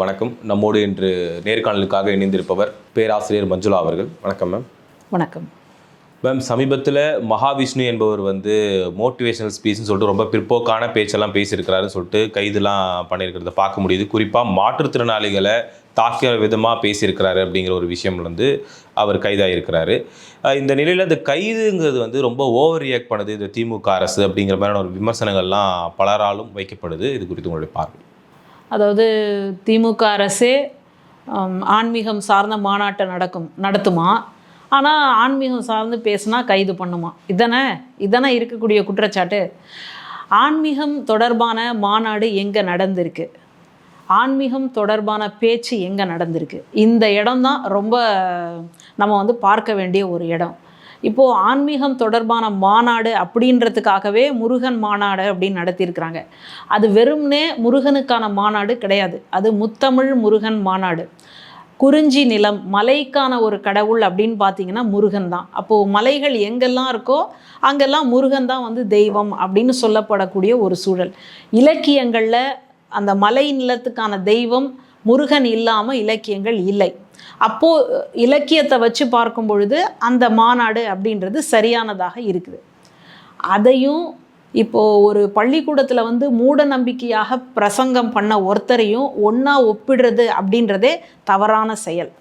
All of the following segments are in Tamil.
வணக்கம். நம்மோடு இன்று நேர்காணலுக்காக இணைந்திருப்பவர் பேராசிரியர் மஞ்சுளா அவர்கள். வணக்கம் மேம் வணக்கம். மேம் சமீபத்தில் மகாவிஷ்ணு என்பவர் வந்து மோட்டிவேஷனல் ஸ்பீச்னு சொல்லிட்டு ரொம்ப பிற்போக்கான பேச்செல்லாம் பேசியிருக்கிறாருன்னு சொல்லிட்டு கைதுலாம் பண்ணியிருக்கிறத பார்க்க முடியுது. குறிப்பாக மாற்றுத்திறனாளிகளை தாக்கிய விதமாக பேசியிருக்கிறாரு அப்படிங்கிற ஒரு விஷயம் வந்து அவர் கைதாகிருக்கிறாரு இந்த நிலையில் இந்த கைதுங்கிறது வந்து ரொம்ப ஓவர் ரியாக்ட் பண்ணுது இந்த திமுக அரசு அப்படிங்கிற மாதிரியான ஒரு விமர்சனங்கள்லாம் பலராலும் வைக்கப்படுது. இது குறித்து உங்களுடைய பார்வை. அதாவது திமுக அரசே ஆன்மீகம் சார்ந்த மாநாட்டை நடக்கும் நடத்துமா? ஆனால் ஆன்மீகம் சார்ந்து பேசுனா கைது பண்ணுமா? இதானே இதானே இருக்கக்கூடிய குற்றச்சாட்டு. ஆன்மீகம் தொடர்பான மாநாடு எங்கே நடந்திருக்கு? ஆன்மீகம் தொடர்பான பேச்சு எங்கே நடந்திருக்கு? இந்த இடம்தான் ரொம்ப நம்ம வந்து பார்க்க வேண்டிய ஒரு இடம். இப்போது ஆன்மீகம் தொடர்பான மாநாடு அப்படின்றதுக்காகவே முருகன் மாநாடு அப்படின்னு நடத்தியிருக்கிறாங்க. அது வெறும்னே முருகனுக்கான மாநாடு கிடையாது. அது முத்தமிழ் முருகன் மாநாடு. குறிஞ்சி நிலம் மலைக்கான ஒரு கடவுள் அப்படின்னு பார்த்தீங்கன்னா முருகன் தான். அப்போது மலைகள் எங்கெல்லாம் இருக்கோ அங்கெல்லாம் முருகன் தான் வந்து தெய்வம் அப்படின்னு சொல்லப்படக்கூடிய ஒரு சூழல். இலக்கியங்களில் அந்த மலை நிலத்துக்கான தெய்வம் முருகன் இல்லாமல் இலக்கியங்கள் இல்லை. அப்போது இலக்கியத்தை வச்சு பார்க்கும் பொழுது அந்த மாநாடு அப்படின்றது சரியானதாக இருக்குது. அதையும் இப்போது ஒரு பள்ளிக்கூடத்தில் வந்து மூட நம்பிக்கையாக பிரசங்கம் பண்ண ஒருத்தரையும் ஒன்றா ஒப்பிடுறது அப்படின்றதே தவறான செயல்.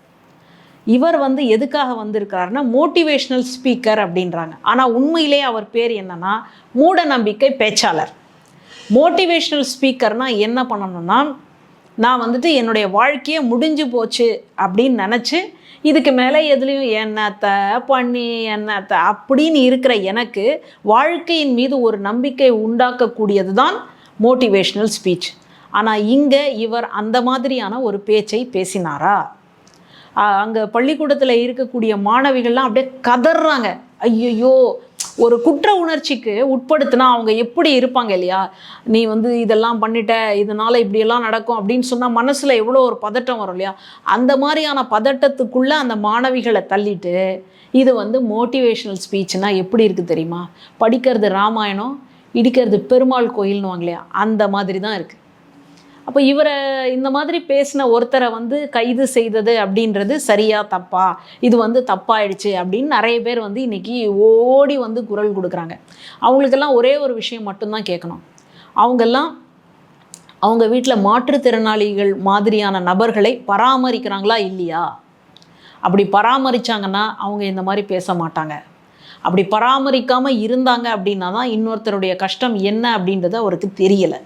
இவர் வந்து எதுக்காக வந்திருக்காருன்னா மோட்டிவேஷ்னல் ஸ்பீக்கர் அப்படின்றாங்க. ஆனால் உண்மையிலே அவர் பேர் என்னன்னா மூட நம்பிக்கை பேச்சாளர். மோட்டிவேஷ்னல் ஸ்பீக்கர்னால் என்ன பண்ணணும்னா நான் வந்துட்டு என்னுடைய வாழ்க்கையே முடிஞ்சு போச்சு அப்படின்னு நினச்சி இதுக்கு மேலே எதுலேயும் என்னத்த பண்ணி என்னத்த அப்படின்னு இருக்கிற எனக்கு வாழ்க்கையின் மீது ஒரு நம்பிக்கை உண்டாக்கக்கூடியது தான் மோட்டிவேஷ்னல் ஸ்பீச் ஆனால் இங்கே இவர் அந்த மாதிரியான ஒரு பேச்சை பேசினாரா? அங்கே பள்ளிக்கூடத்தில் இருக்கக்கூடிய மாணவிகள்லாம் அப்படியே கதறாங்க ஐயையோ ஒரு குற்ற உணர்ச்சிக்கு உட்படுத்தினா அவங்க எப்படி இருப்பாங்க இல்லையா? நீ வந்து இதெல்லாம் பண்ணிட்ட இதனால் இப்படியெல்லாம் நடக்கும் அப்படின்னு சொன்னால் மனசில் எவ்வளோ ஒரு பதட்டம் வரும் இல்லையா? அந்த மாதிரியான பதட்டத்துக்குள்ளே அந்த மாணவிகளை தள்ளிட்டு இது வந்து மோட்டிவேஷ்னல் ஸ்பீச்னா எப்படி இருக்குது தெரியுமா? படிக்கிறது ராமாயணம் இடிக்கிறது பெருமாள் கோயில்னு இல்லையா? அந்த மாதிரி தான் இருக்குது அப்போ இவரை இந்த மாதிரி பேசின ஒருத்தரை வந்து கைது செய்தது அப்படின்றது சரியா தப்பா? இது வந்து தப்பாயிடுச்சு அப்படின்னு நிறைய பேர் வந்து இன்னைக்கு ஓடி வந்து குரல் கொடுக்குறாங்க. அவங்களுக்கெல்லாம் ஒரே ஒரு விஷயம் மட்டும்தான் கேட்கணும். அவங்கெல்லாம் அவங்க வீட்டில் மாற்றுத்திறனாளிகள் மாதிரியான நபர்களை பராமரிக்கிறாங்களா இல்லையா? அப்படி பராமரிச்சாங்கன்னா அவங்க இந்த மாதிரி பேச மாட்டாங்க. அப்படி பராமரிக்காமல் இருந்தாங்க அப்படின்னா தான் இன்னொருத்தருடைய கஷ்டம் என்ன அப்படின்றது அவருக்கு தெரியலை.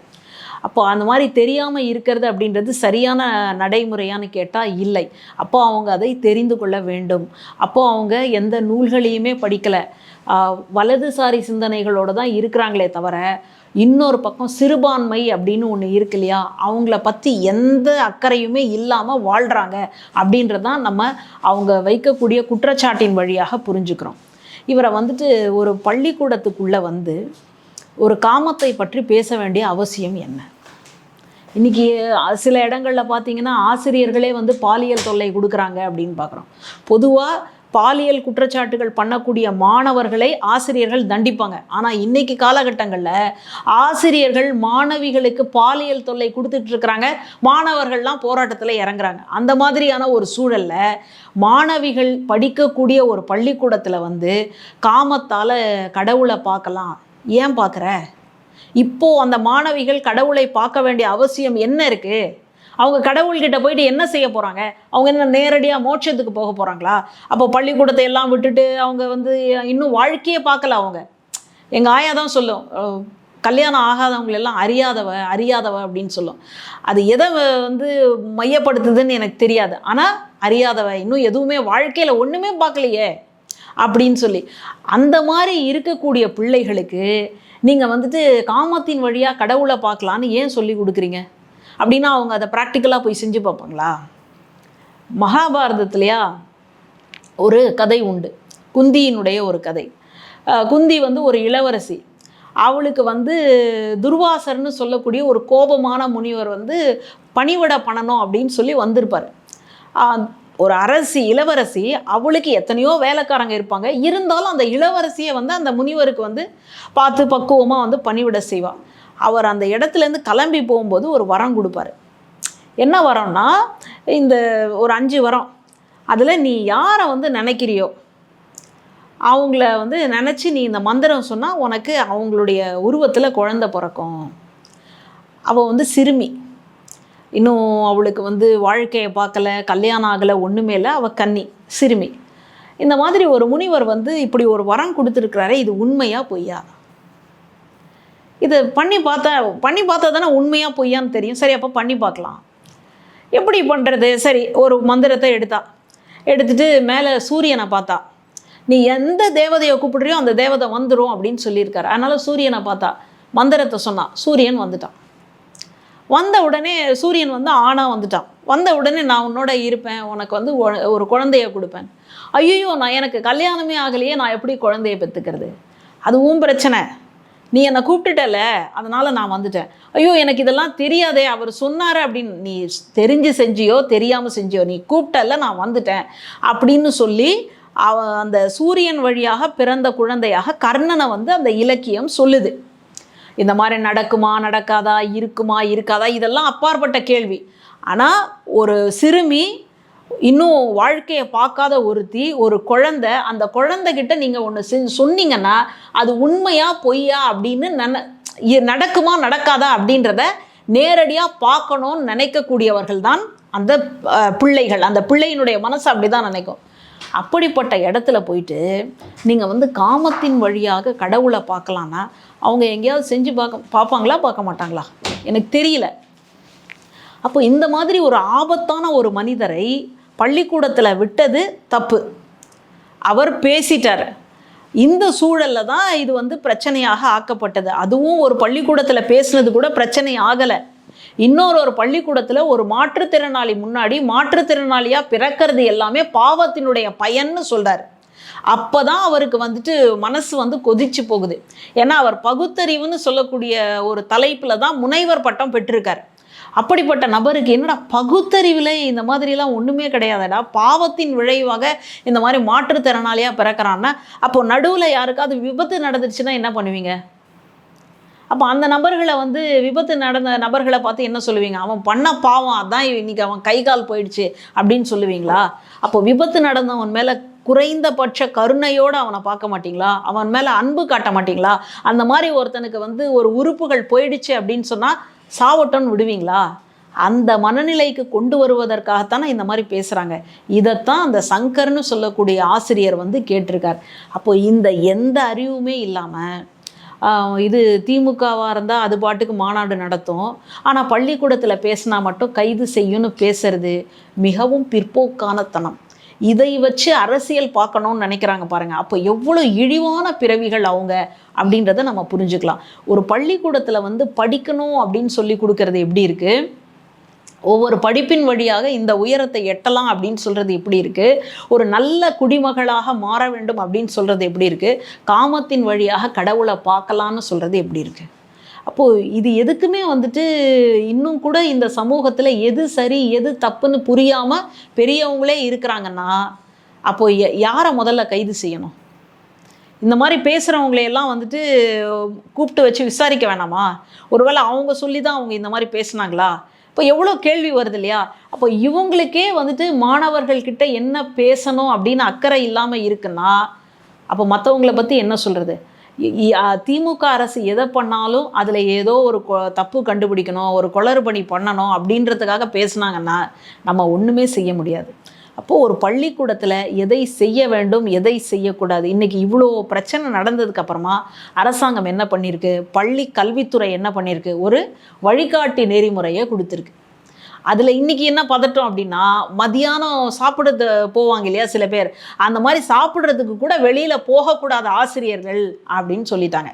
அப்போ அந்த மாதிரி தெரியாமல் இருக்கிறது அப்படின்றது சரியான நடைமுறையான்னு கேட்டால் இல்லை. அப்போ அவங்க அதை தெரிந்து கொள்ள வேண்டும். அப்போ அவங்க எந்த நூல்களையுமே படிக்கலை. வலதுசாரி சிந்தனைகளோடு தான் இருக்கிறாங்களே தவிர இன்னொரு பக்கம் சிறுபான்மை அப்படின்னு ஒன்று இருக்கு இல்லையா? அவங்கள பற்றி எந்த அக்கறையுமே இல்லாமல் வாழ்கிறாங்க அப்படின்றதான் நம்ம அவங்க வைக்கக்கூடிய குற்றச்சாட்டின் வழியாக புரிஞ்சுக்கிறோம். இவரை வந்துட்டு ஒரு பள்ளிக்கூடத்துக்குள்ளே வந்து ஒரு காமத்தை பற்றி பேச வேண்டிய அவசியம் என்ன? இன்றைக்கி சில இடங்களில் பார்த்தீங்கன்னா ஆசிரியர்களே வந்து பாலியல் தொல்லை கொடுக்குறாங்க அப்படின்னு பார்க்குறோம் பொதுவாக பாலியல் குற்றச்சாட்டுகள் பண்ணக்கூடிய மாணவர்களை ஆசிரியர்கள் தண்டிப்பாங்க. ஆனால் இன்னைக்கு காலகட்டங்களில் ஆசிரியர்கள் மாணவிகளுக்கு பாலியல் தொல்லை கொடுத்துட்டு இருக்கிறாங்க. மாணவர்கள்லாம் போராட்டத்தில் இறங்குறாங்க. அந்த மாதிரியான ஒரு சூழலில் மாணவிகள் படிக்கக்கூடிய ஒரு பள்ளிக்கூடத்தில் வந்து காமத்தால் கடவுளை பார்க்கலாம் ஏன் பார்க்குற? இப்போ அந்த மாணவிகள் கடவுளை பார்க்க வேண்டிய அவசியம் என்ன இருக்கு? அவங்க கடவுள்கிட்ட போயிட்டு என்ன செய்ய போகிறாங்க அவங்க என்ன நேரடியாக மோட்சத்துக்கு போக போகிறாங்களா அப்போ பள்ளிக்கூடத்தை எல்லாம் விட்டுட்டு அவங்க வந்து இன்னும் வாழ்க்கையை பார்க்கல அவங்க. எங்கள் ஆயா தான் சொல்லும் கல்யாணம் ஆகாதவங்களெல்லாம் அறியாதவ அறியாதவ அப்படின்னு சொல்லும். அது எதை வந்து மையப்படுத்துதுன்னு எனக்கு தெரியாது. ஆனால் அறியாதவ இன்னும் எதுவுமே வாழ்க்கையில் ஒன்றுமே பார்க்கலையே. அப்படின்னு சொல்லி. அந்த மாதிரி இருக்கக்கூடிய பிள்ளைகளுக்கு நீங்கள் வந்துட்டு காமத்தின் வழியாக கடவுளை பார்க்கலான்னு ஏன் சொல்லி கொடுக்குறீங்க? அப்படின்னா அவங்க அதை ப்ராக்டிக்கலாக போய் செஞ்சு பார்ப்பாங்களா? மகாபாரதத்துலையா ஒரு கதை உண்டு. குந்தியினுடைய ஒரு கதை. குந்தி வந்து ஒரு இளவரசி. அவளுக்கு வந்து துர்வாசர்னு சொல்லக்கூடிய ஒரு கோபமான முனிவர் வந்து பணிவிட பண்ணணும் அப்படின்னு சொல்லி வந்திருப்பார். ஒரு அரசி இளவரசி அவளுக்கு எத்தனையோ வேலைக்காரங்க இருப்பாங்க. இருந்தாலும் அந்த இளவரசியை வந்து அந்த முனிவருக்கு வந்து பார்த்து பக்குவமாக வந்து பணிவிட செய்வாள் அவர் அந்த இடத்துலேருந்து கிளம்பி போகும்போது ஒரு வரம் கொடுப்பாரு. என்ன வரோம்னா இந்த ஒரு அஞ்சு வரம். அதில் நீ யாரை வந்து நினைக்கிறியோ அவங்கள வந்து நினச்சி நீ இந்த மந்திரம் சொன்னால் உனக்கு அவங்களுடைய உருவத்தில் குழந்தை பிறக்கும். அவள் வந்து சிறுமி. இன்னும் அவளுக்கு வந்து வாழ்க்கையை பார்க்கல கல்யாணம் ஆகலை ஒன்றுமே இல்லை. அவள் கன்னி சிறுமி. இந்த மாதிரி ஒரு முனிவர் வந்து இப்படி ஒரு வரம் கொடுத்துருக்கிறாரே இது உண்மையா பொய்யா? இது பண்ணி பார்த்தா பண்ணி பார்த்தா தானே உண்மையாக பொய்யான்னு தெரியும். சரி அப்போ பண்ணி பார்க்கலாம். எப்படி பண்ணுறது சரி ஒரு மந்திரத்தை எடுத்தா. எடுத்துட்டு மேலே சூரியனை பார்த்தா. நீ எந்த தேவதையை கூப்பிடுறியோ அந்த தேவதை வந்துடும் அப்படின்னு சொல்லியிருக்காரு. அதனால சூரியனை பார்த்தா. மந்திரத்தை சொன்னா. சூரியன் வந்துட்டான். வந்த உடனே சூரியன் வந்து ஆணாக வந்துட்டான். வந்த உடனே நான் உன்னோட இருப்பேன் உனக்கு வந்து ஒ- ஒரு குழந்தைய கொடுப்பேன். ஐயோ நான் எனக்கு கல்யாணமே ஆகலையே நான் எப்படி குழந்தைய பெற்றுக்கிறது அதுவும் பிரச்சனை. நீ என்னை கூப்பிட்டுட்டல அதனால் நான் வந்துட்டேன். ஐயோ எனக்கு இதெல்லாம் தெரியாதே அவர் சொன்னார் அப்படின்னு நீ தெரிஞ்சு செஞ்சியோ தெரியாமல் செஞ்சியோ நீ கூப்பிட்டல நான் வந்துட்டேன் அப்படின்னு சொல்லி அவ அந்த சூரியன் வழியாக பிறந்த குழந்தையாக கர்ணனை வந்து அந்த இலக்கியம் சொல்லுது. இந்த மாதிரி நடக்குமா நடக்காதா இருக்குமா இருக்காதா? இதெல்லாம் அப்பாற்பட்ட கேள்வி. ஆனால் ஒரு சிறுமி இன்னும் வாழ்க்கையை பார்க்காத ஒருத்தி ஒரு குழந்த அந்த குழந்தைகிட்ட நீங்கள் ஒன்று செஞ்சு சொன்னீங்கன்னா அது உண்மையா பொய்யா அப்படின்னு நன இ- நடக்குமா நடக்காதா அப்படின்றத நேரடியாக பார்க்கணும்னு நினைக்கக்கூடியவர்கள் தான் அந்த பிள்ளைகள். அந்த பிள்ளையினுடைய மனசு அப்படி தான் நினைக்கும். அப்படிப்பட்ட இடத்துல போயிட்டு நீங்கள் வந்து காமத்தின் வழியாக கடவுளை பார்க்கலான்னா அவங்க எங்கேயாவது செஞ்சு பார்க்க பார்ப்பாங்களா பார்க்க மாட்டாங்களா? எனக்கு தெரியல. அப்போ இந்த மாதிரி ஒரு ஆபத்தான ஒரு மனிதரை பள்ளிக்கூடத்தில் விட்டது தப்பு. அவர் பேசிட்டார். இந்த சூழலில் தான் இது வந்து பிரச்சனையாக ஆக்கப்பட்டது. அதுவும் ஒரு பள்ளிக்கூடத்தில் பேசுனது கூட பிரச்சனை ஆகலை. இன்னொரு ஒரு பள்ளிக்கூடத்தில் ஒரு மாற்றுத்திறனாளி முன்னாடி மாற்றுத்திறனாளியாக பிறக்கிறது எல்லாமே பாவத்தினுடைய பயன்னு சொல்கிறார் அப்போ தான் அவருக்கு வந்துட்டு மனசு வந்து கொதிச்சு போகுது. ஏன்னா அவர் பகுத்தறிவுன்னு சொல்லக்கூடிய ஒரு தலைப்பில் தான் முனைவர் பட்டம் பெற்றிருக்கார். அப்படிப்பட்ட நபருக்கு என்னடா பகுத்தறிவில் இந்த மாதிரிலாம் ஒன்றுமே கிடையாதுடா? பாவத்தின் விளைவாக இந்த மாதிரி மாற்றுத்திறனாளியாக பிறக்கிறான்னா அப்போ நடுவில் யாருக்காவது விபத்து நடந்துச்சுன்னா என்ன பண்ணுவீங்க? அப்போ அந்த நபர்களை வந்து விபத்து நடந்த நபர்களை பார்த்து என்ன சொல்லுவீங்க? அவன் பண்ண பாவம் அதான் இன்னைக்கு அவன் கை கால் போயிடுச்சு அப்படின்னு சொல்லுவீங்களா? அப்போ விபத்து நடந்தவன் மேலே குறைந்தபட்ச கருணையோடு அவனை பார்க்க மாட்டீங்களா? அவன் மேலே அன்பு காட்ட மாட்டீங்களா? அந்த மாதிரி ஒருத்தனுக்கு வந்து ஒரு உறுப்புகள் போயிடுச்சு அப்படின்னு சொன்னால் சாவட்டோன்னு விடுவீங்களா? அந்த மனநிலைக்கு கொண்டு வருவதற்காகத்தானே இந்த மாதிரி பேசுகிறாங்க இதைத்தான் அந்த சங்கர்னு சொல்லக்கூடிய ஆசிரியர் வந்து கேட்டிருக்கார். அப்போ இந்த எந்த அறிவுமே இல்லாமல் இது திமுகவாக இருந்தால் அது பாட்டுக்கு மாநாடு நடத்தும். ஆனால் பள்ளிக்கூடத்தில் பேசினா மட்டும் கைது செய்யும்னு பேசுறது மிகவும் பிற்போக்கானத்தனம். இதை வச்சு அரசியல் பார்க்கணும்னு நினைக்கிறாங்க பாருங்க. அப்போ எவ்வளோ இழிவான பிறவிகள் அவங்க அப்படின்றத நம்ம புரிஞ்சுக்கலாம். ஒரு பள்ளிக்கூடத்தில் வந்து படிக்கணும் அப்படின்னு சொல்லி கொடுக்கறது எப்படி இருக்கு? ஒவ்வொரு படிப்பின் வழியாக இந்த உயரத்தை எட்டலாம் அப்படின்னு சொல்கிறது எப்படி இருக்குது ஒரு நல்ல குடிமகளாக மாற வேண்டும் அப்படின்னு சொல்கிறது எப்படி இருக்குது காமத்தின் வழியாக கடவுளை பார்க்கலான்னு சொல்கிறது எப்படி இருக்குது அப்போது இது எதுக்குமே வந்துட்டு இன்னும் கூட இந்த சமூகத்தில் எது சரி எது தப்புன்னு புரியாமல் பெரியவங்களே இருக்கிறாங்கன்னா அப்போது யாரை முதல்ல கைது செய்யணும்? இந்த மாதிரி பேசுகிறவங்களையெல்லாம் வந்துட்டு கூப்பிட்டு வச்சு விசாரிக்க வேணாமா? ஒருவேளை அவங்க சொல்லி தான் அவங்க இந்த மாதிரி பேசுனாங்களா? இப்போ எவ்வளோ கேள்வி வருது இல்லையா? அப்போ இவங்களுக்கே வந்துட்டு மாணவர்கள்கிட்ட என்ன பேசணும் அப்படின்னு அக்கறை இல்லாமல் இருக்குன்னா அப்போ மற்றவங்கள பற்றி என்ன சொல்கிறது திமுக அரசு எதை பண்ணாலும் அதில் ஏதோ ஒரு கொ- தப்பு கண்டுபிடிக்கணும் ஒரு குளறுபணி பண்ணணும் அப்படின்றதுக்காக பேசுனாங்கன்னா நம்ம ஒன்றுமே செய்ய முடியாது. அப்போது ஒரு பள்ளிக்கூடத்தில் எதை செய்ய வேண்டும் எதை செய்யக்கூடாது இன்றைக்கி இவ்வளோ பிரச்சனை நடந்ததுக்கு அப்புறமா அரசாங்கம் என்ன பண்ணியிருக்கு பள்ளி கல்வித்துறை என்ன பண்ணியிருக்கு ஒரு வழிகாட்டி நெறிமுறையை கொடுத்துருக்கு. அதில் இன்னைக்கு என்ன பதட்டம் அப்படின்னா மதியானம் சாப்பிடுறது போவாங்க இல்லையா சில பேர். அந்த மாதிரி சாப்பிட்றதுக்கு கூட வெளியில் போகக்கூடாத ஆசிரியர்கள் அப்படின்னு சொல்லிட்டாங்க.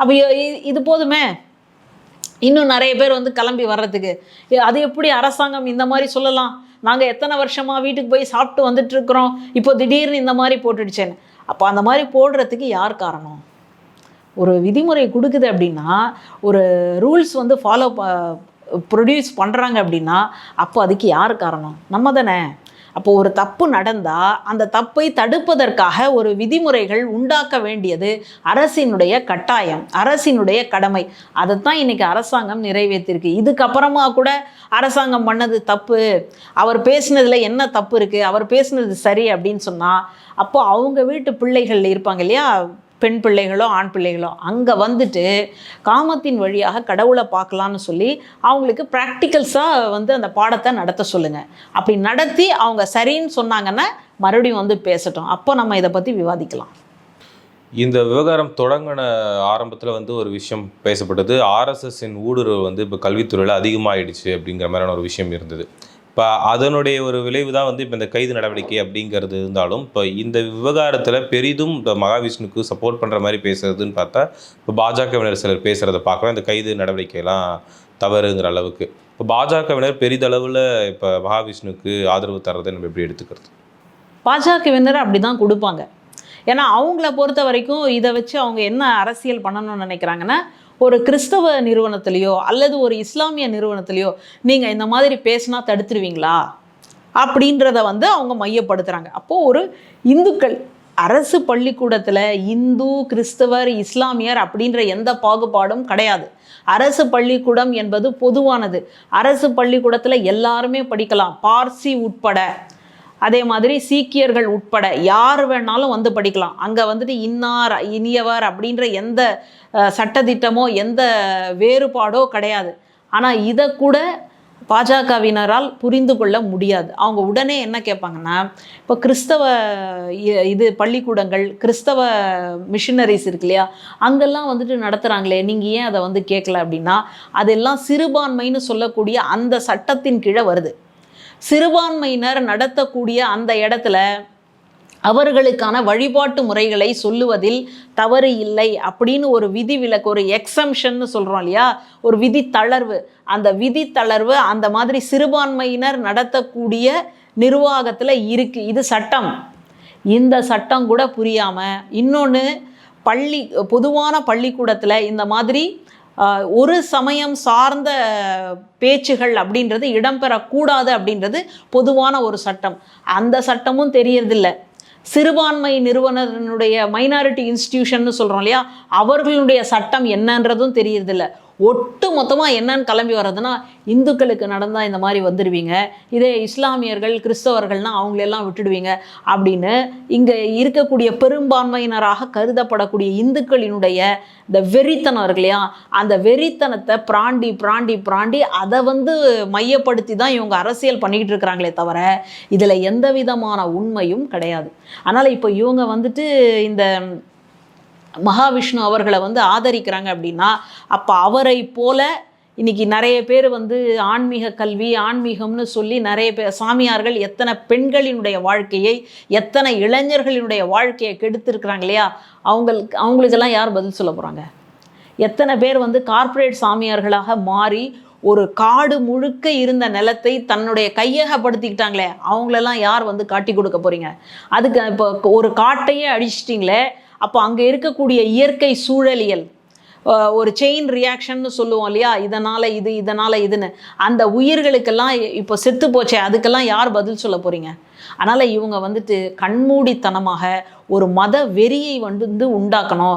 அப்போ இது போதுமே? இன்னும் நிறைய பேர் வந்து கிளம்பி வர்றதுக்கு. அது எப்படி அரசாங்கம் இந்த மாதிரி சொல்லலாம்? நாங்கள் எத்தனை வருஷமாக வீட்டுக்கு போய் சாப்பிட்டு வந்துட்டுருக்குறோம். இப்போ திடீர்னு இந்த மாதிரி போட்டுடுச்சேன்னு. அப்போ அந்த மாதிரி போடுறதுக்கு யார் காரணம்? ஒரு விதிமுறை கொடுக்குது அப்படின்னா ஒரு ரூல்ஸ் வந்து ஃபாலோ ப்ரொடியூஸ் பண்ணுறாங்க அப்படின்னா அப்போ அதுக்கு யார் காரணம்? நம்ம தானே அப்போ ஒரு தப்பு நடந்தால் அந்த தப்பை தடுப்பதற்காக ஒரு விதிமுறைகள் உண்டாக்க வேண்டியது அரசினுடைய கட்டாயம் அரசினுடைய கடமை. அதைத்தான் இன்றைக்கி அரசாங்கம் நிறைவேற்றிருக்கு. இதுக்கப்புறமா கூட அரசாங்கம் பண்ணது தப்பு. அவர் பேசினதில் என்ன தப்பு இருக்குது அவர் பேசினது சரி அப்படின்னு சொன்னால் அப்போ அவங்க வீட்டு பிள்ளைகள் இருப்பாங்க இல்லையா? பெண் பிள்ளைகளோ ஆண் பிள்ளைகளோ அங்கே வந்துட்டு காமத்தின் வழியாக கடவுளை பார்க்கலான்னு சொல்லி அவங்களுக்கு ப்ராக்டிக்கல்ஸாக வந்து அந்த பாடத்தை நடத்த சொல்லுங்கள் அப்படி நடத்தி அவங்க சரின்னு சொன்னாங்கன்னா மறுபடியும் வந்து பேசட்டும். அப்போ நம்ம இதை பற்றி விவாதிக்கலாம். இந்த விவகாரம் தொடங்கின ஆரம்பத்தில் வந்து ஒரு விஷயம் பேசப்பட்டது. ஆர்எஸ்எஸ்ஸின் ஊடுருவல் வந்து இப்போ கல்வித்துறையில் அதிகமாகிடுச்சு அப்படிங்கிற மாதிரியான ஒரு விஷயம் இருந்தது. இப்போ அதனுடைய ஒரு விளைவு தான் வந்து இப்போ இந்த கைது நடவடிக்கை அப்படிங்கிறது இருந்தாலும் இப்போ இந்த விவகாரத்தில் பெரிதும் இந்த மகாவிஷ்ணுக்கு சப்போர்ட் பண்ணுற மாதிரி பேசுறதுன்னு பார்த்தா இப்போ பாஜகவினர் சிலர் பேசுகிறத பார்க்குறோம் இந்த கைது நடவடிக்கையெல்லாம் தவறுங்கிற அளவுக்கு. இப்போ பாஜகவினர் பெரிதளவில் இப்போ மகாவிஷ்ணுக்கு ஆதரவு தர்றதை நம்ம எப்படி எடுத்துக்கிறது? பாஜகவினர் அப்படி தான் கொடுப்பாங்க. ஏன்னா அவங்கள பொறுத்த வரைக்கும் இதை வச்சு அவங்க என்ன அரசியல் பண்ணணும்னு நினைக்கிறாங்கன்னா ஒரு கிறிஸ்தவ நிறுவனத்திலையோ அல்லது ஒரு இஸ்லாமிய நிறுவனத்திலையோ நீங்கள் இந்த மாதிரி பேசினா தடுத்துருவீங்களா? அப்படின்றத வந்து அவங்க மையப்படுத்துகிறாங்க அப்போது ஒரு இந்துக்கள் அரசு பள்ளிக்கூடத்தில் இந்து கிறிஸ்தவர் இஸ்லாமியர் அப்படின்ற எந்த பாகுபாடும் கிடையாது. அரசு பள்ளிக்கூடம் என்பது பொதுவானது. அரசு பள்ளிக்கூடத்தில் எல்லாருமே படிக்கலாம். பார்சி உட்பட அதே மாதிரி சீக்கியர்கள் உட்பட யார் வேணாலும் வந்து படிக்கலாம். அங்கே வந்துட்டு இன்னார் இனியவர் அப்படின்ற எந்த சட்டத்திட்டமோ எந்த வேறுபாடோ கிடையாது. ஆனால் இதை கூட பாஜகவினரால் புரிந்து கொள்ள முடியாது. அவங்க உடனே என்ன கேட்பாங்கன்னா இப்போ கிறிஸ்தவ இ- இது பள்ளிக்கூடங்கள் கிறிஸ்தவ மிஷினரிஸ் இருக்கு இல்லையா? அங்கெல்லாம் வந்துட்டு நடத்துகிறாங்களே நீங்கள் ஏன் அதை வந்து கேட்கல அப்படின்னா அதெல்லாம் சிறுபான்மைன்னு சொல்லக்கூடிய அந்த சட்டத்தின் கீழே வருது. சிறுபான்மையினர் நடத்தக்கூடிய அந்த இடத்துல அவர்களுக்கான வழிபாட்டு முறைகளை சொல்லுவதில் தவறு இல்லை அப்படின்னு ஒரு விதி விலக்கு ஒரு எக்ஸம்ஷன்னு சொல்கிறோம் இல்லையா? ஒரு விதி தளர்வு. அந்த விதி தளர்வு அந்த மாதிரி சிறுபான்மையினர் நடத்தக்கூடிய நிர்வாகத்தில் இருக்கு. இது சட்டம். இந்த சட்டம் கூட புரியாமல் இன்னொன்று பள்ளி பொதுவான பள்ளிக்கூடத்தில் இந்த மாதிரி ஒரு சமயம் சார்ந்த பேச்சுகள் அப்படின்றது இடம்பெறக்கூடாது அப்படின்றது பொதுவான ஒரு சட்டம். அந்த சட்டமும் தெரியறதில்ல. சிறுபான்மை நிறுவனத்தினுடைய மைனாரிட்டி இன்ஸ்டிடியூஷன் சொல்கிறோம் இல்லையா? அவர்களுடைய சட்டம் என்னன்றதும் தெரியறதில்ல. ஒட்டு மொத்தமாக என்னன்னு கிளம்பி வர்றதுன்னா இந்துக்களுக்கு நடந்தால் இந்த மாதிரி வந்துடுவீங்க இதே இஸ்லாமியர்கள் கிறிஸ்தவர்கள்னால் அவங்களெல்லாம் விட்டுடுவீங்க அப்படின்னு இங்கே இருக்கக்கூடிய பெரும்பான்மையினராக கருதப்படக்கூடிய இந்துக்களினுடைய இந்த வெறித்தனம் இருக்கு இல்லையா? அந்த வெறித்தனத்தை பிராண்டி பிராண்டி பிராண்டி அதை வந்து மையப்படுத்தி தான் இவங்க அரசியல் பண்ணிக்கிட்டு இருக்கிறாங்களே தவிர இதில் எந்த விதமான உண்மையும் கிடையாது. அதனால் இப்போ இவங்க வந்துட்டு இந்த மகாவிஷ்ணு அவர்களை வந்து ஆதரிக்கிறாங்க அப்படின்னா அப்போ அவரை போல இன்னைக்கு நிறைய பேர் வந்து ஆன்மீக கல்வி ஆன்மீகம்னு சொல்லி நிறைய பேர் சாமியார்கள் எத்தனை பெண்களினுடைய வாழ்க்கையை எத்தனை இளைஞர்களினுடைய வாழ்க்கையை கெடுத்துருக்குறாங்க இல்லையா? அவங்களுக்கு அவங்களுக்கெல்லாம் யார் பதில் சொல்ல போகிறாங்க எத்தனை பேர் வந்து கார்ப்பரேட் சாமியார்களாக மாறி ஒரு காடு முழுக்க இருந்த நிலத்தை தன்னுடைய கையகப்படுத்திக்கிட்டாங்களே அவங்களெல்லாம் யார் வந்து காட்டி கொடுக்க போகிறீங்க அதுக்கு இப்போ ஒரு காட்டையே அடிச்சிட்டிங்களே அப்போ அங்கே இருக்கக்கூடிய இயற்கை சூழலியல் ஒரு செயின் ரியாக்ஷன்னு சொல்லுவோம் இல்லையா? இதனால் இது இதனால் இதுன்னு. அந்த உயிர்களுக்கெல்லாம் இப்போ செத்து போச்சே அதுக்கெல்லாம் யார் பதில் சொல்ல போகிறீங்க அதனால் இவங்க வந்துட்டு கண்மூடித்தனமாக ஒரு மத வெறியை வந்து உண்டாக்கணும்.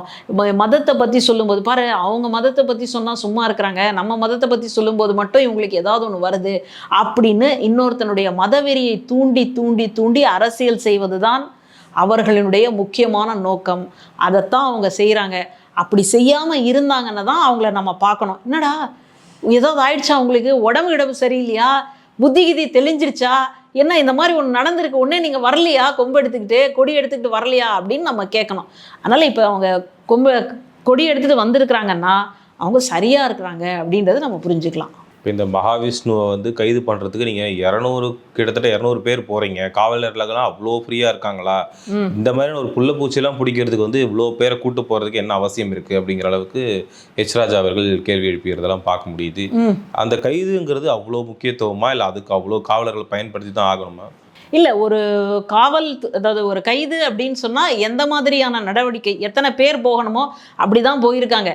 மதத்தை பற்றி சொல்லும்போது பாரு அவங்க மதத்தை பற்றி சொன்னால் சும்மா இருக்கிறாங்க. நம்ம மதத்தை பற்றி சொல்லும்போது மட்டும் இவங்களுக்கு ஏதாவது ஒன்று வருது. அப்படின்னு இன்னொருத்தனுடைய மதவெறியை தூண்டி தூண்டி தூண்டி அரசியல் செய்வது தான் அவர்களினுடைய முக்கியமான நோக்கம். அதைத்தான் அவங்க செய்கிறாங்க அப்படி செய்யாமல் இருந்தாங்கன்னு தான் அவங்கள நம்ம பார்க்கணும். என்னடா ஏதாவது ஆயிடுச்சா அவங்களுக்கு உடம்பு இடம்பு சரியில்லையா? புத்தி கிதி தெளிஞ்சிருச்சா? என்ன இந்த மாதிரி ஒன்று நடந்திருக்கு? ஒன்றே நீங்கள் வரலையா? கொம்பு எடுத்துக்கிட்டு கொடி எடுத்துக்கிட்டு வரலையா? அப்படின்னு நம்ம கேட்கணும். அதனால் இப்போ அவங்க கொம்பு கொடி எடுத்துகிட்டு வந்திருக்கிறாங்கன்னா அவங்க சரியாக இருக்கிறாங்க அப்படின்றத நம்ம புரிஞ்சுக்கலாம். இப்போ இந்த மகாவிஷ்ணுவை வந்து கைது பண்ணுறதுக்கு நீங்கள் இரநூறு கிட்டத்தட்ட இரநூறு பேர் போகிறீங்க காவலர்களெல்லாம் அவ்வளோ ஃப்ரீயாக இருக்காங்களா. இந்த மாதிரியான ஒரு புள்ள பூச்சிலாம் பிடிக்கிறதுக்கு வந்து இவ்வளோ பேரை கூட்டு போகிறதுக்கு என்ன அவசியம் இருக்குது அப்படிங்கிற அளவுக்கு எச் ராஜா அவர்கள் கேள்வி எழுப்பியதெல்லாம் பார்க்க முடியுது. அந்த கைதுங்கிறது அவ்வளோ முக்கியத்துவமா இல்லை அதுக்கு அவ்வளோ காவலர்கள் பயன்படுத்தி தான் ஆகணுமா? இல்லை ஒரு காவல் அதாவது ஒரு கைது அப்படின்னு சொன்னால் எந்த மாதிரியான நடவடிக்கை எத்தனை பேர் போகணுமோ அப்படி தான் போயிருக்காங்க.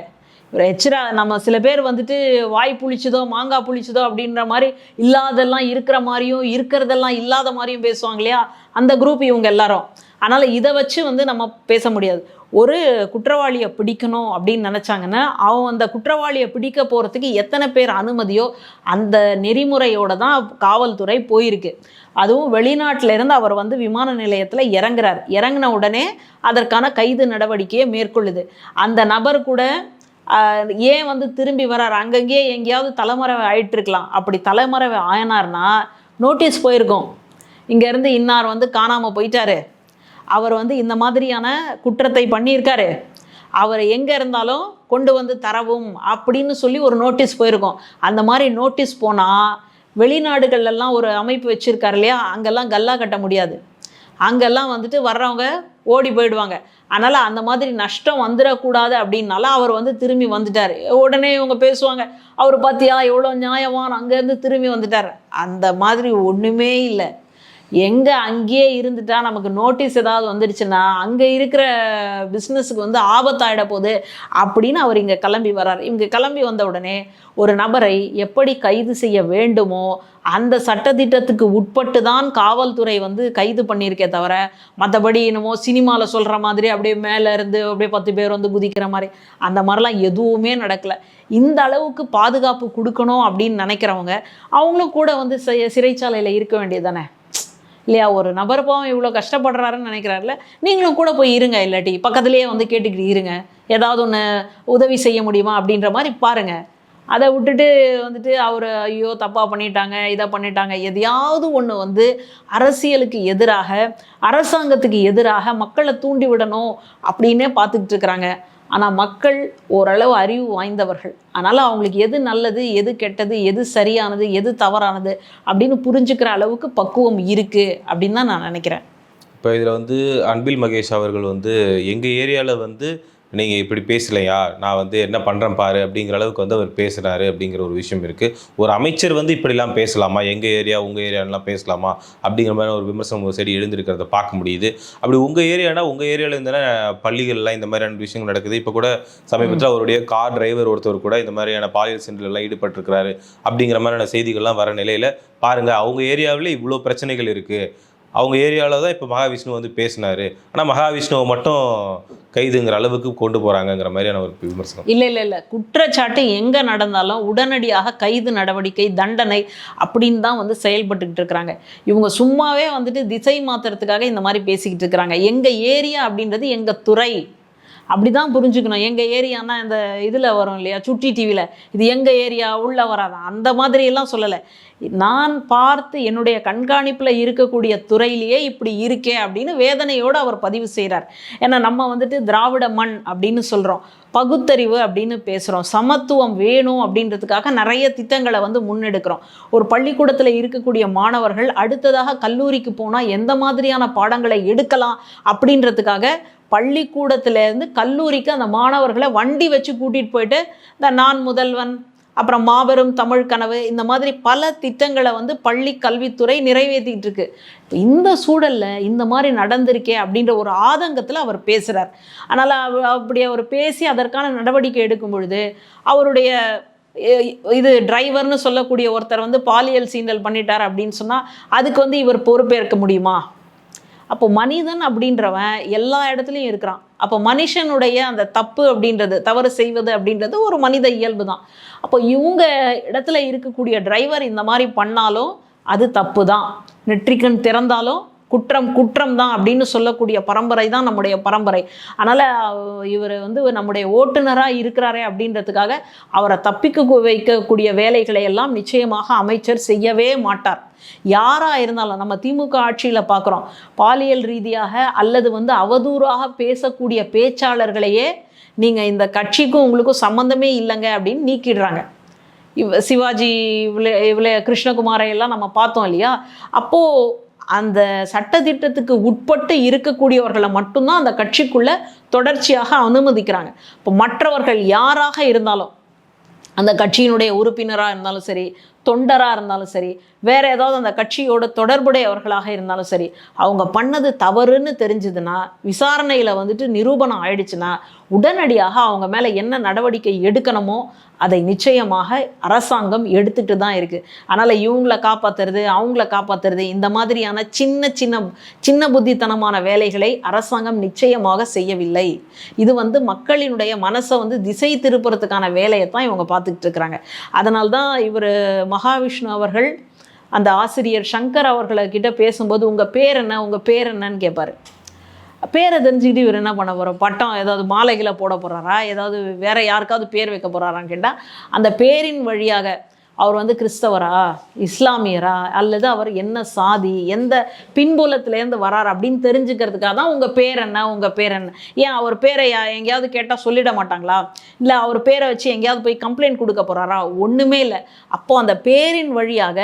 ஒரு எச்சரா நம்ம சில பேர் வந்துட்டு வாய் புளிச்சதோ மாங்காய் புளிச்சதோ அப்படின்ற மாதிரி இல்லாதெல்லாம் இருக்கிற மாதிரியும் இருக்கிறதெல்லாம் இல்லாத மாதிரியும் பேசுவாங்க இல்லையா? அந்த குரூப் இவங்க எல்லாரும். அதனால் இதை வச்சு வந்து நம்ம பேச முடியாது. ஒரு குற்றவாளியை பிடிக்கணும் அப்படின்னு நினச்சாங்கன்னா அவன் அந்த குற்றவாளியை பிடிக்க போகிறதுக்கு எத்தனை பேர் அனுமதியோ அந்த நெறிமுறையோட தான் காவல்துறை போயிருக்கு. அதுவும் வெளிநாட்டிலேருந்து அவர் வந்து விமான நிலையத்தில் இறங்குறார். இறங்கின உடனே அதற்கான கைது நடவடிக்கையை மேற்கொள்ளுது. அந்த நபர் கூட ஏன் வந்து திரும்பி வரார்? அங்கங்கே எங்கேயாவது தலைமறைவு ஆயிட்டு இருக்கலாம் அப்படி தலைமறைவை ஆயினார்னா நோட்டீஸ் போயிருக்கோம். இங்கேருந்து இன்னார் வந்து காணாமல் போயிட்டாரு. அவர் வந்து இந்த மாதிரியான குற்றத்தை பண்ணியிருக்காரு. அவர் எங்கே இருந்தாலும் கொண்டு வந்து தரவும் அப்படின்னு சொல்லி ஒரு நோட்டீஸ் போயிருக்கோம். அந்த மாதிரி நோட்டீஸ் போனால் வெளிநாடுகள்லாம் ஒரு அமைப்பு வச்சுருக்காரு இல்லையா? அங்கெல்லாம் கல்லா கட்ட முடியாது. அங்கெல்லாம் வந்துட்டு வர்றவங்க ஓடி போயிடுவாங்க. அதனால் அந்த மாதிரி நஷ்டம் வந்துடக்கூடாது அப்படின்னால அவர் வந்து திரும்பி வந்துட்டார். உடனே இவங்க பேசுவாங்க அவர் பார்த்தியா எவ்வளோ நியாயவான் அங்கேருந்து திரும்பி வந்துட்டார். அந்த மாதிரி ஒன்றுமே இல்லை. எங்கே அங்கேயே இருந்துட்டா நமக்கு நோட்டீஸ் ஏதாவது வந்துடுச்சுன்னா அங்கே இருக்கிற பிஸ்னஸுக்கு வந்து ஆபத்தாயிட போகுது அப்படின்னு அவர் இங்கே கிளம்பி வர்றார். இங்கே கிளம்பி வந்த உடனே ஒரு நபரை எப்படி கைது செய்ய வேண்டுமோ அந்த சட்டத்திட்டத்துக்கு உட்பட்டு தான் காவல்துறை வந்து கைது பண்ணியிருக்கே தவிர மற்றபடி என்னமோ சினிமாவில் சொல்கிற மாதிரி அப்படியே மேலே இருந்து அப்படியே பத்து பேர் வந்து குதிக்கிற மாதிரி அந்த மாதிரிலாம் எதுவுமே நடக்கலை. இந்த அளவுக்கு பாதுகாப்பு கொடுக்கணும் அப்படின்னு நினைக்கிறவங்க அவங்களும் கூட வந்து சிறைச்சாலையில் இருக்க வேண்டியது தானே இல்லையா ஒரு நபர் பாவம் இவ்வளோ கஷ்டப்படுறாருன்னு நினைக்கிறாருல நீங்களும் கூட போய் இருங்க இல்லாட்டி பக்கத்துலேயே வந்து கேட்டுக்கிட்டு இருங்க. ஏதாவது ஒன்று உதவி செய்ய முடியுமா அப்படின்ற மாதிரி பாருங்க. அதை விட்டுட்டு வந்துட்டு அவர் ஐயோ தப்பாக பண்ணிட்டாங்க இதை பண்ணிட்டாங்க. எதையாவது ஒன்று வந்து அரசியலுக்கு எதிராக அரசாங்கத்துக்கு எதிராக மக்களை தூண்டி விடணும் அப்படின்னே பார்த்துக்கிட்டு இருக்கிறாங்க. ஆனால் மக்கள் ஓரளவு அறிவு வாய்ந்தவர்கள். அதனால் அவங்களுக்கு எது நல்லது எது கெட்டது எது சரியானது எது தவறானது அப்படின்னு புரிஞ்சுக்கிற அளவுக்கு பக்குவம் இருக்குது அப்படின்னு தான் நான் நினைக்கிறேன். இப்போ இதில் வந்து அன்பில் மகேஷ் அவர்கள் வந்து எங்கள் ஏரியாவில் வந்து நீங்கள் இப்படி பேசலையா? நான் வந்து என்ன பண்ணுறேன் பாரு அப்படிங்கிற அளவுக்கு வந்து அவர் பேசுகிறாரு அப்படிங்கிற ஒரு விஷயம் இருக்குது ஒரு அமைச்சர் வந்து இப்படிலாம் பேசலாமா? எங்கள் ஏரியா உங்கள் ஏரியாலாம் பேசலாமா? அப்படிங்கிற மாதிரி ஒரு விமர்சனம் ஒரு சைடு எழுந்திருக்கிறத பார்க்க முடியுது. அப்படி உங்கள் ஏரியானா உங்கள் ஏரியாவில் இருந்தேன்னா பள்ளிகள்லாம் இந்த மாதிரியான விஷயங்கள் நடக்குது. இப்போ கூட சமீபத்தில் அவருடைய கார் டிரைவர் ஒருத்தர் கூட இந்த மாதிரியான பாலியல் சென்டர்லாம் ஈடுபட்டிருக்கிறாரு அப்படிங்கிற மாதிரியான செய்திகள்லாம் வர நிலையில் பாருங்கள் அவங்க ஏரியாவில் இவ்வளோ பிரச்சனைகள் இருக்குது அவங்க ஏரியாவில் தான் இப்போ மகாவிஷ்ணு வந்து பேசினார். ஆனால் மகாவிஷ்ணுவை மட்டும் கைதுங்கிற அளவுக்கு கொண்டு போகிறாங்கங்கிற மாதிரியான ஒரு விமர்சனம். இல்லை இல்லை இல்லை. குற்றச்சாட்டு எங்கே நடந்தாலும் உடனடியாக கைது நடவடிக்கை தண்டனை அப்படின்னு தான் வந்து செயல்பட்டுக்கிட்டு இருக்கிறாங்க. இவங்க சும்மாவே வந்துட்டு திசை மாத்துறதுக்காக இந்த மாதிரி பேசிக்கிட்டு இருக்கிறாங்க. எங்கள் ஏரியா அப்படின்றது எங்கள் துறை. அப்படி தான் புரிஞ்சுக்கணும். எங்கள் ஏரியானா இந்த இதில் வரும் இல்லையா? சுட்டி டிவியில் இது எங்கள் ஏரியா? உள்ளே வராதான் அந்த மாதிரி எல்லாம் சொல்லலை. நான் பார்த்து என்னுடைய கண்காணிப்பில் இருக்கக்கூடிய துறையிலேயே இப்படி இருக்கே அப்படின்னு வேதனையோடு அவர் பதிவு செய்கிறார் ஏன்னா நம்ம வந்துட்டு திராவிட மண் அப்படின்னு சொல்கிறோம் பகுத்தறிவு அப்படின்னு பேசுகிறோம் சமத்துவம் வேணும் அப்படின்றதுக்காக நிறைய திட்டங்களை வந்து முன்னெடுக்கிறோம். ஒரு பள்ளிக்கூடத்தில் இருக்கக்கூடிய மாணவர்கள் அடுத்ததாக கல்லூரிக்கு போனால் எந்த மாதிரியான பாடங்களை எடுக்கலாம் அப்படின்றதுக்காக பள்ளிக்கூடத்துலேருந்து கல்லூரிக்கு அந்த மாணவர்களை வண்டி வச்சு கூட்டிகிட்டு போயிட்டு இந்த நான் முதல்வன் அப்புறம் மாபெரும் தமிழ் கனவு இந்த மாதிரி பல திட்டங்களை வந்து பள்ளி கல்வித்துறை நிறைவேற்றிட்டு இருக்கு. இந்த சூழல்ல இந்த மாதிரி நடந்திருக்கே அப்படின்ற ஒரு ஆதங்கத்தில் அவர் பேசுகிறார் அதனால் அப்படி அவர் பேசி அதற்கான நடவடிக்கை எடுக்கும் பொழுது அவருடைய இது டிரைவர்னு சொல்லக்கூடிய ஒருத்தர் வந்து பாலியல் சீண்டல் பண்ணிட்டார் அப்படின்னு சொன்னால் அதுக்கு வந்து இவர் பொறுப்பேற்க முடியுமா? அப்போ மனிதன் அப்படின்றவன் எல்லா இடத்துலையும் இருக்கிறான். அப்போ மனுஷனுடைய அந்த தப்பு அப்படின்றது தவறு செய்வது அப்படின்றது ஒரு மனித இயல்பு தான். அப்போ இவங்க இடத்துல இருக்கக்கூடிய டிரைவர் இந்த மாதிரி பண்ணாலும் அது தப்பு தான். நெற்றிக்கண் திறந்தாலும் குற்றம் குற்றம் தான் அப்படின்னு சொல்லக்கூடிய பரம்பரை தான் நம்முடைய பரம்பரை. அதனால் இவர் வந்து நம்முடைய ஓட்டுநராக இருக்கிறாரே அப்படின்றதுக்காக அவரை தப்பிக்க வைக்கக்கூடிய வேலைகளை எல்லாம் நிச்சயமாக அமைச்சர் செய்யவே மாட்டார். யாராக இருந்தாலும் நம்ம திமுக ஆட்சியில் பார்க்குறோம் பாலியல் ரீதியாக அல்லது வந்து அவதூறாக பேசக்கூடிய பேச்சாளர்களையே நீங்கள் இந்த கட்சிக்கும் உங்களுக்கும் சம்மந்தமே இல்லைங்க அப்படின்னு நீக்கிடுறாங்க. இவ் சிவாஜி இவ்வளோ இவ்வளோ கிருஷ்ணகுமாரை எல்லாம் நம்ம பார்த்தோம் இல்லையா? அப்போது அந்த சட்டத்திட்டத்துக்கு உட்பட்டு இருக்கக்கூடியவர்களை மட்டும்தான் அந்த கட்சிக்குள்ள தொடர்ச்சியாக அனுமதிக்கிறாங்க. இப்போ மற்றவர்கள் யாராக இருந்தாலும் அந்த கட்சியினுடைய உறுப்பினராக இருந்தாலும் சரி தொண்டராக இருந்தாலும் சரி வேற ஏதாவது அந்த கட்சியோட தொடர்புடையவர்களாக இருந்தாலும் சரி அவங்க பண்ணது தவறுன்னு தெரிஞ்சதுன்னா விசாரணையில் வந்துட்டு நிரூபணம் ஆயிடுச்சுன்னா உடனடியாக அவங்க மேலே என்ன நடவடிக்கை எடுக்கணுமோ அதை நிச்சயமாக அரசாங்கம் எடுத்துட்டு தான் இருக்குது அதனால் இவங்கள காப்பாற்றுறது அவங்கள காப்பாற்றுறது இந்த மாதிரியான சின்ன சின்ன சின்ன புத்தித்தனமான வேலைகளை அரசாங்கம் நிச்சயமாக செய்யவில்லை. இது வந்து மக்களினுடைய மனசை வந்து திசை திருப்புறதுக்கான வேலையை தான் இவங்க பார்த்துக்கிட்டு இருக்கிறாங்க. அதனால்தான் இவர் மகாவிஷ்ணு அவர்கள் அந்த ஆசிரியர் சங்கர் அவர்களை கிட்ட பேசும்போது உங்கள் பேர் என்ன? உங்கள் பேர் என்னன்னு கேட்பார் பேரை தெரிஞ்சுக்கிட்டு இவர் என்ன பண்ண போகிறோம் பட்டம் ஏதாவது மாலைகளை போட போகிறாரா ஏதாவது வேறு யாருக்காவது பேர் வைக்க போகிறாரான்னு கேட்டால் அந்த பேரின் வழியாக அவர் வந்து கிறிஸ்தவரா இஸ்லாமியரா அல்லது அவர் என்ன சாதி எந்த பின்புலத்துலேருந்து வரார் அப்படின்னு தெரிஞ்சுக்கிறதுக்காக தான் உங்கள் பேர் என்ன உங்கள் பேர் என்ன? ஏன் அவர் பேரை எங்கேயாவது கேட்டால் சொல்லிட மாட்டாங்களா? இல்லை அவர் பேரை வச்சு எங்கேயாவது போய் கம்ப்ளைண்ட் கொடுக்க போகிறாரா ஒன்றுமே இல்லை. அப்போ அந்த பேரின் வழியாக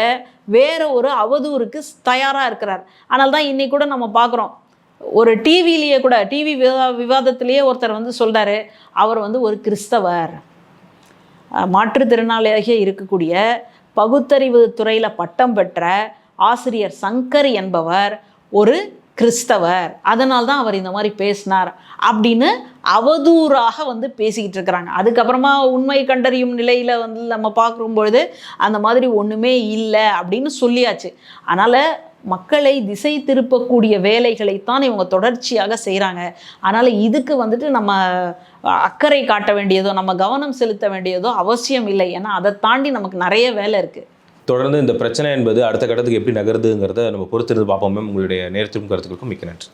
வேற ஒரு அவதூறுக்கு தயாராக இருக்கிறார். ஆனால் தான் இன்னைக்கு கூட நம்ம பார்க்குறோம். ஒரு டிவிலேயே கூட டிவி விவா விவாதத்திலேயே ஒருத்தர் வந்து சொல்கிறாரு அவர் வந்து ஒரு கிறிஸ்தவர். மாற்றுத்திறனாளியாக இருக்கக்கூடிய பகுத்தறிவு துறையில் பட்டம் பெற்ற ஆசிரியர் சங்கர் என்பவர் ஒரு கிறிஸ்தவர். அதனால தான் அவர் இந்த மாதிரி பேசினார் அப்படின்னு அவதூறாக வந்து பேசிக்கிட்டு இருக்கிறாங்க. அதுக்கப்புறமா உண்மை கண்டறியும் நிலையில் வந்து நம்ம பார்க்கும் பொழுது அந்த மாதிரி ஒன்றுமே இல்லை அப்படின்னு சொல்லியாச்சு. அதனால் மக்களை திசை திருப்பக்கூடிய வேலைகளைத்தான் இவங்க தொடர்ச்சியாக செய்கிறாங்க அதனால் இதுக்கு வந்துட்டு நம்ம அக்கறை காட்ட வேண்டியதோ நம்ம கவனம் செலுத்த வேண்டியதோ அவசியம் இல்லை. ஏன்னா அதை தாண்டி நமக்கு நிறைய வேலை இருக்குது தொடர்ந்து இந்த பிரச்சனை என்பது அடுத்த கட்டத்துக்கு எப்படி நகருதுங்கிறத நம்ம பொறுத்திருந்து பார்ப்போம். மேம் உங்களுடைய நேரத்திற்கும் கருத்துக்களுக்கும் மிக்க நன்றி.